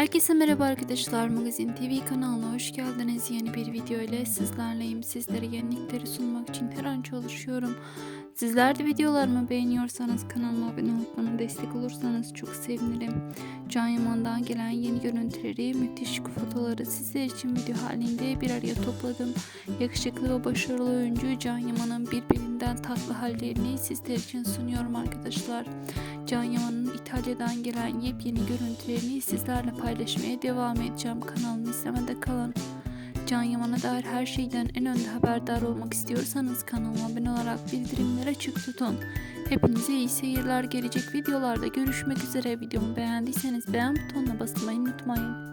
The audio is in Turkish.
Herkese merhaba arkadaşlar. Magazin TV kanalına hoş geldiniz. Yeni bir video ile sizlerleyim. Sizlere yenilikleri sunmak için her an çalışıyorum. Sizler de videolarımı beğeniyorsanız kanalıma abone olup bana destek olursanız çok sevinirim. Can Yaman'dan gelen yeni görüntüleri, müthiş fotoları sizler için video halinde bir araya topladım. Yakışıklı ve başarılı oyuncu Can Yaman'ın birbirinden tatlı hallerini sizler için sunuyorum arkadaşlar. Can Yaman'ın İtalya'dan gelen yepyeni görüntülerini sizlerle paylaşmaya devam edeceğim. Kanalımı izlemede kalın. Can Yaman'a dair her şeyden en önde haberdar olmak istiyorsanız kanalıma abone olarak bildirimleri açık tutun. Hepinize iyi seyirler gelecek videolarda görüşmek üzere. Videomu beğendiyseniz beğen butonuna basmayı unutmayın.